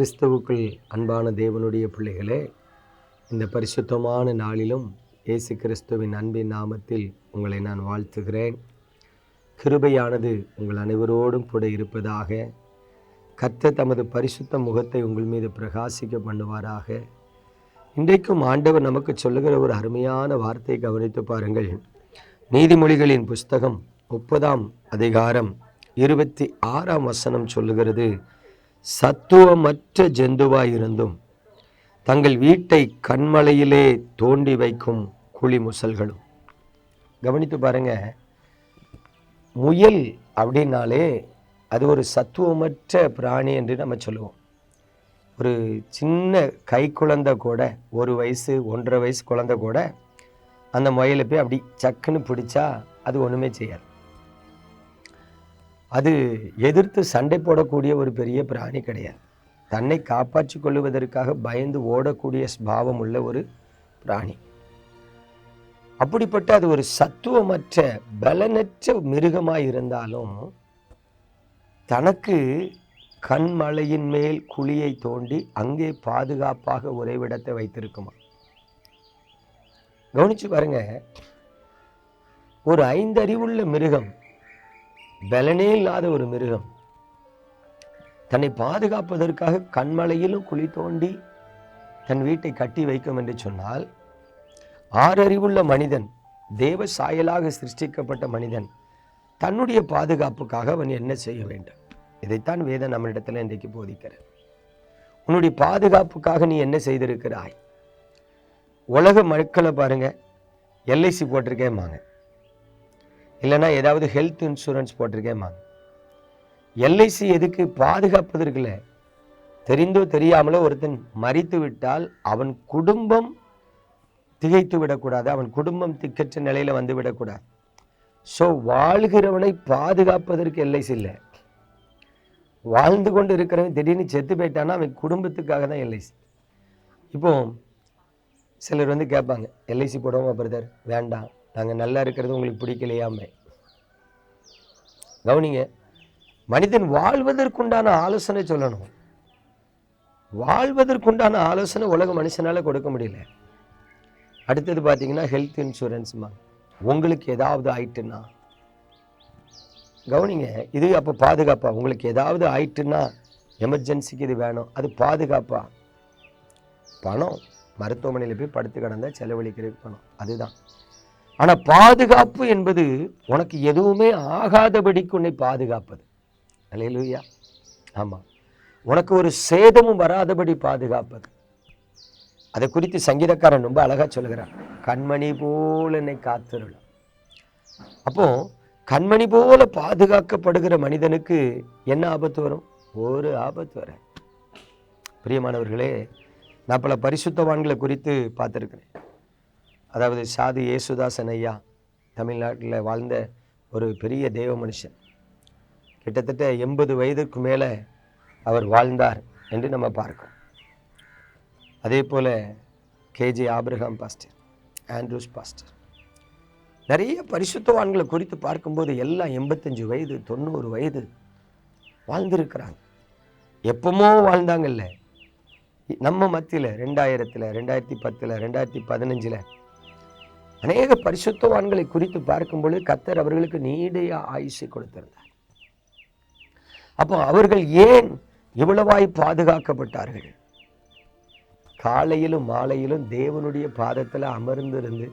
கிறிஸ்துவுக்குள் அன்பான தேவனுடைய பிள்ளைகளே இந்த பரிசுத்தமான நாளிலும் இயேசு கிறிஸ்துவின் அன்பின் நாமத்தில் உங்களை நான் வாழ்த்துகிறேன். கிருபையானது உங்கள் அனைவரோடும் கூட இருப்பதாக கர்த்தர் தமது பரிசுத்த முகத்தை உங்கள் மீது பிரகாசிக்க பண்ணுவாராக. இன்றைக்கும் ஆண்டவர் நமக்கு சொல்லுகிற ஒரு அருமையான வார்த்தையை கவனித்து பாருங்கள். நீதிமொழிகளின் புஸ்தகம் முப்பதாம் அதிகாரம் இருபத்தி ஆறாம் வசனம் சொல்லுகிறது சத்துவமற்ற ஜந்துவாயிருந்தும் தங்கள் வீட்டை கண்மலையிலே தோண்டி வைக்கும் குழி முசல்களும் கவனித்து பாருங்க. முயல் அப்படின்னாலே அது ஒரு சத்துவமற்ற பிராணி என்று நம்ம சொல்லுவோம். ஒரு சின்ன கை குழந்தை கூட ஒரு வயசு ஒன்றரை வயசு குழந்தை கூட அந்த முயலை போய் அப்படி சக்குன்னு பிடிச்சா அது ஒன்றுமே செய்யாது. அது எதிர்த்து சண்டை போடக்கூடிய ஒரு பெரிய பிராணி கிடையாது. தன்னை காப்பாற்றி கொள்ளுவதற்காக பயந்து ஓடக்கூடிய ஸ்பாவம் உள்ள ஒரு பிராணி. அப்படிப்பட்ட அது ஒரு சத்துவமற்ற பலனற்ற மிருகமாக இருந்தாலும் தனக்கு கண்மலையின் மேல் குழியை தோண்டி அங்கே பாதுகாப்பாக உறைவிடத்தை வைத்திருக்குமா கவனிச்சு பாருங்க. ஒரு ஐந்தறிவுள்ள மிருகம் பலனே இல்லாத ஒரு மிருகம். தன்னை பாதுகாப்பதற்காக கண்மலையிலும் குழி தோண்டி தன் வீட்டை கட்டி வைக்கும் என்று சொன்னால் ஆறறிவுள்ள மனிதன் தேவ சாயலாக சிருஷ்டிக்கப்பட்ட மனிதன் தன்னுடைய பாதுகாப்புக்காக அவன் என்ன செய்ய வேண்டும்? இதைத்தான் வேதம் நம்மளிடத்தில் இன்றைக்கு போதிக்கிறது. உன்னுடைய பாதுகாப்புக்காக நீ என்ன செய்திருக்கிறாய்? உலக மக்களை பாருங்க எல்ஐசி போட்டிருக்கேம்பாங்க. இல்லைன்னா ஏதாவது ஹெல்த் இன்சூரன்ஸ் போட்டிருக்கேம்மா. எல்ஐசி எதுக்கு பாதுகாப்பதற்குல தெரிந்தோ தெரியாமலோ ஒருத்தன் மறித்து விட்டால் அவன் குடும்பம் திகைத்து விடக்கூடாது. அவன் குடும்பம் திக்கற்ற நிலையில் வந்து விடக்கூடாது. ஸோ வாழ்கிறவனை பாதுகாப்பதற்கு எல்ஐசி இல்லை. வாழ்ந்து கொண்டு இருக்கிறவன் திடீர்னு செத்து போயிட்டான்னா அவன் குடும்பத்துக்காக தான் எல்ஐசி இப்போ சிலர் வந்து கேட்பாங்க எல்ஐசி போடுவோமா பிரதர் வேண்டாம். நாங்கள் நல்லா இருக்கிறது உங்களுக்கு பிடிக்கலையாமே. கவனிங்க மனிதன் வாழ்வதற்குண்டான ஆலோசனை சொல்லணும். வாழ்வதற்குண்டான ஆலோசனை உலக மனுஷனால் கொடுக்க முடியல. அடுத்தது பார்த்தீங்கன்னா ஹெல்த் இன்சூரன்ஸ்மா உங்களுக்கு ஏதாவது ஆயிட்டுன்னா கவனிங்க இது அப்போ பாதுகாப்பா? உங்களுக்கு ஏதாவது ஆயிட்டுன்னா எமர்ஜென்சிக்கு இது வேணும். அது பாதுகாப்பா? பணம் மருத்துவமனையில் போய் படுத்து கிடந்தால் செலவழிக்கிறதுக்கு பணம். அதுதான். ஆனால் பாதுகாப்பு என்பது உனக்கு எதுவுமே ஆகாதபடிக்கு உன்னை பாதுகாப்பது. அலையலுயா ஆமாம் உனக்கு ஒரு சேதமும் வராதபடி பாதுகாப்பது. அதை குறித்து சங்கீதக்காரன் ரொம்ப அழகாக சொல்லுகிறான். கண்மணி போல என்னை காத்திருளும். அப்போ கண்மணி போல பாதுகாக்கப்படுகிற மனிதனுக்கு என்ன ஆபத்து வரும்? ஒரு ஆபத்து வர. பிரியமானவர்களே நான் பல பரிசுத்தவான்களை குறித்து பார்த்துருக்கிறேன். அதாவது சாது ஏசுதாசன் ஐயா தமிழ்நாட்டில் வாழ்ந்த ஒரு பெரிய தெய்வ மனுஷன். கிட்டத்தட்ட எண்பது வயதுக்கு மேலே அவர் வாழ்ந்தார் என்று நம்ம பார்க்கிறோம். அதே போல் KJ Abraham pastor Andrews pastor. நிறைய பரிசுத்தவான்களை குறித்து பார்க்கும்போது எல்லாம் எண்பத்தஞ்சு வயது தொண்ணூறு வயது வாழ்ந்திருக்கிறாங்க. எப்பமோ வாழ்ந்தாங்கல்ல. நம்ம மத்தியில் ரெண்டாயிரத்தில் ரெண்டாயிரத்தி பத்தில் ரெண்டாயிரத்தி பதினஞ்சில் அநேக பரிசுத்தவான்களை குறித்து பார்க்கும்பொழுது கத்தர் அவர்களுக்கு நீடைய ஆயுசை கொடுத்திருந்தார். அப்போ அவர்கள் ஏன் இவ்வளவாய் பாதுகாக்கப்பட்டார்கள்? காலையிலும் மாலையிலும் தேவனுடைய பாதத்தில் அமர்ந்திருந்து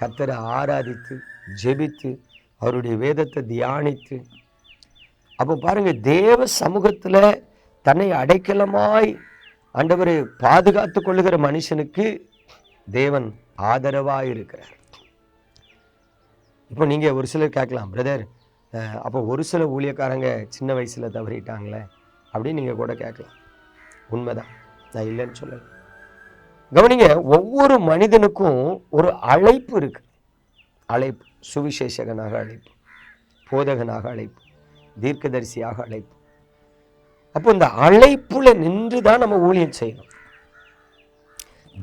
கத்தரை ஆராதித்து ஜெபித்து அவருடைய வேதத்தை தியானித்து அப்போ பாருங்க தேவ சமூகத்தில் தன்னை அடைக்கலமாய் ஆண்டவரை பாதுகாத்து கொள்ளுகிற மனுஷனுக்கு தேவன் ஆதரவாக இருக்கிறார் இப்போ நீங்கள் ஒரு சிலர் கேட்கலாம் பிரதர் அப்போ ஒரு சில ஊழியக்காரங்க சின்ன வயசில் தவறிட்டாங்களே? அப்படின்னு நீங்கள் கூட கேட்கலாம். உண்மைதான். நான் இல்லைன்னு சொல்லலை. கவனிங்க ஒவ்வொரு மனிதனுக்கும் ஒரு அழைப்பு இருக்கு. அழைப்பு சுவிசேஷகனாக அழைப்பு போதகனாக அழைப்பு தீர்க்கதரிசியாக அழைப்பு. அப்போ இந்த அழைப்புல நின்று தான் நம்ம ஊழியம் செய்யணும்.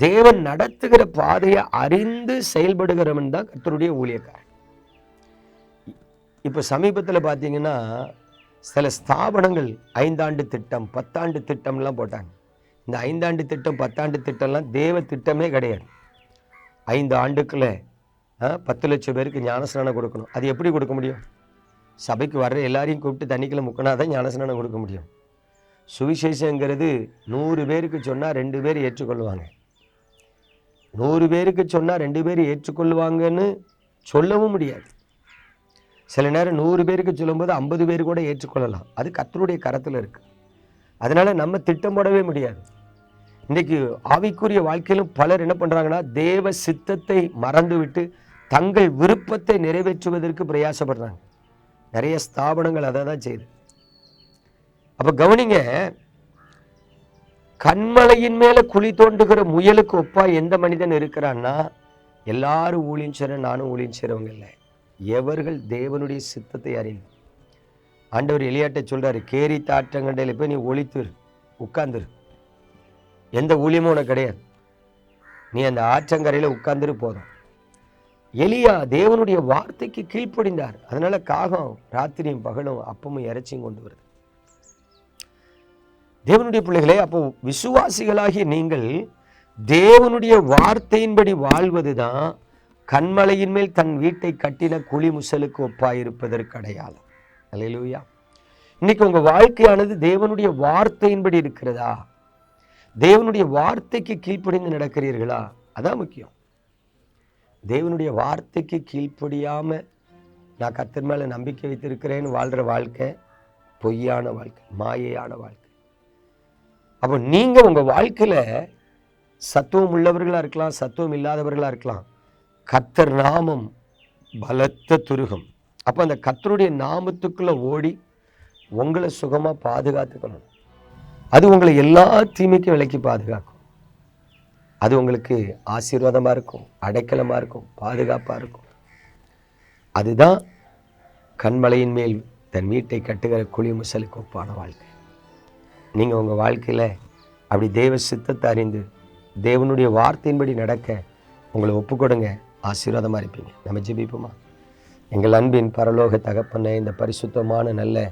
தேவன் நடத்துகிற பாதையை அறிந்து செயல்படுகிறவன் தான் கர்த்தருடைய ஊழியக்காரன். இப்போ சமீபத்தில் பார்த்தீங்கன்னா சில ஸ்தாபனங்கள் ஐந்தாண்டு திட்டம் பத்தாண்டு திட்டம்லாம் போட்டாங்க. இந்த ஐந்தாண்டு திட்டம் பத்தாண்டு திட்டம்லாம் தேவ திட்டமே கிடையாது. ஐந்து ஆண்டுக்குள்ள பத்து லட்சம் பேருக்கு ஞானஸ்நானம் கொடுக்கணும். அது எப்படி கொடுக்க முடியும்? சபைக்கு வர்ற எல்லாரையும் கூப்பிட்டு தண்ணிக்கில் முக்கினா தான் ஞானஸ்நானம் கொடுக்க முடியும். சுவிசேஷங்கிறது நூறு பேருக்கு சொன்னால் ரெண்டு பேர் ஏற்றுக்கொள்வாங்க. நூறு பேருக்கு சொன்னால் ரெண்டு பேர் ஏற்றுக்கொள்வாங்கன்னு சொல்லவும் முடியாது. சில நேரம் நூறு பேருக்கு சொல்லும்போது ஐம்பது பேர் கூட ஏற்றுக்கொள்ளலாம். அது கத்தருடைய கரத்தில் இருக்குது அதனால் நம்ம திட்டம் போடவே முடியாது. இன்றைக்கு ஆவிக்குரிய வாழ்க்கையிலும் பலர் என்ன பண்ணுறாங்கன்னா தேவ சித்தத்தை மறந்துவிட்டு தங்கள் விருப்பத்தை நிறைவேற்றுவதற்கு பிரயாசப்படுறாங்க. நிறைய ஸ்தாபனங்கள் அதை தான் செய்யுது. அப்போ கவனிங்க கண்மலையின் மேல குழி தோண்டுகிற முயலுக்கு ஒப்பா எந்த மனிதன் இருக்கிறான்னா எல்லாரும் ஊழியம் செய்கிற நானும் ஊழியம் செய்கிறவங்க இல்லை. எவர்கள் தேவனுடைய சித்தத்தை அறிந்து? ஆண்டவர் எலியாட்டை சொல்றாரு கேரி தாற்றங்கண்டையில் போய் நீ ஒளித்துரு உட்காந்துரு எந்த ஊழியமும் உனக்கு கிடையாது. நீ அந்த ஆற்றங்கரையில் உட்கார்ந்துரு போதும். எலியா தேவனுடைய வார்த்தைக்கு கீழ்ப்படிந்தார். அதனால காகம் ராத்திரியும் பகலும் அப்பமும் இறைச்சியும் கொண்டு வருது. தேவனுடைய பிள்ளைகளே அப்போ விசுவாசிகளாகிய நீங்கள் தேவனுடைய வார்த்தையின்படி வாழ்வதுதான் கண்மலையின் மேல் தன் வீட்டை கட்டின குழி முசலுக்கு ஒப்பாயிருப்பதற்கு அடையாளம். அல்லேலூயா. இன்னைக்கு உங்கள் வாழ்க்கையானது தேவனுடைய வார்த்தையின்படி இருக்கிறதா? தேவனுடைய வார்த்தைக்கு கீழ்ப்படிந்து நடக்கிறீர்களா? அதான் முக்கியம். தேவனுடைய வார்த்தைக்கு கீழ்ப்படியாமல் நான் கத்தர் மேலே நம்பிக்கை வைத்திருக்கிறேன்னு வாழ்கிற வாழ்க்கை பொய்யான வாழ்க்கை மாயையான வாழ்க்கை. அப்போ நீங்கள் உங்கள் வாழ்க்கையில் சத்துவம் உள்ளவர்களா இருக்கலாம் சத்துவம் இல்லாதவர்களா இருக்கலாம். கத்தர் நாமம் பலத்த துருகம். அப்போ அந்த கத்தருடைய நாமத்துக்குள்ளே ஓடி உங்களை சுகமாக பாதுகாத்துக்கணும். அது உங்களை எல்லா தீமைக்கும் விலைக்கு பாதுகாக்கும். அது உங்களுக்கு ஆசீர்வாதமாக இருக்கும் அடைக்கலமாக இருக்கும் பாதுகாப்பாக இருக்கும். அதுதான் கண்மலையின் மேல் தன் வீட்டை கட்டுகிற குழி முசலுக்கு ஒப்பான வாழ்க்கை. நீங்கள் உங்கள் வாழ்க்கையில் அப்படி தேவ சித்தத்தை அறிந்து தேவனுடைய வார்த்தையின்படி நடக்க உங்களை ஒப்பு கொடுங்க ஆசீர்வாதமாக இருப்பீங்க. நம்ம ஜெபிப்போமா? எங்கள் அன்பின் பரலோக தகப்பன்ன இந்த பரிசுத்தமான நல்ல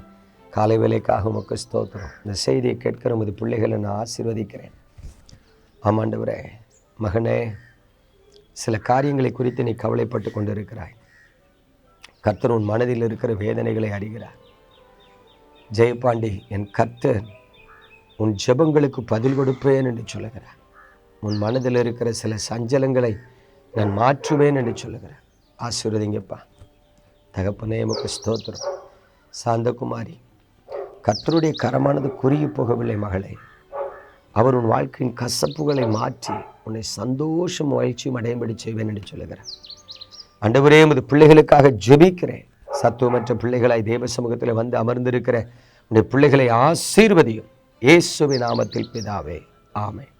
காலை வேலைக்காக உமக்கு ஸ்தோத்திரம். இந்த செய்தியை கேட்கிற உமது பிள்ளைகளை நான் ஆசீர்வதிக்கிறேன். ஆமாண்டவரே மகனே சில காரியங்களை குறித்து நீ கவலைப்பட்டு கொண்டிருக்கிறாய். கர்த்தர் உன் மனதில் இருக்கிற வேதனைகளை அறிகிறார். ஜெயபாண்டி என் கர்த்தர் உன் ஜெபங்களுக்கு பதில் கொடுப்பேன் என்று சொல்லுகிறார். உன் மனதில் இருக்கிற சில சஞ்சலங்களை நான் மாற்றுவேன் என்று சொல்லுகிறேன் ஆசீர்வதிங்கப்பா. தகப்பனே எமக்கு ஸ்தோத்திரம். சாந்தகுமாரி கத்தருடைய கரமானது குறுகி போகவில்லை மகளே. அவர் உன் வாழ்க்கையின் கசப்புகளை மாற்றி உன்னை சந்தோஷம் மகிழ்ச்சியும் அடையும்படி செய்வேன் என்று சொல்லுகிறேன் ஆண்டவரே எமது பிள்ளைகளுக்காக ஜெபிக்கிறேன். சத்துவமற்ற பிள்ளைகளாய் தேவ சமூகத்தில் வந்து அமர்ந்திருக்கிற உன்னுடைய பிள்ளைகளை ஆசீர்வதியும். இயேசுவின் நாமத்தில் பிதாவே ஆமென்.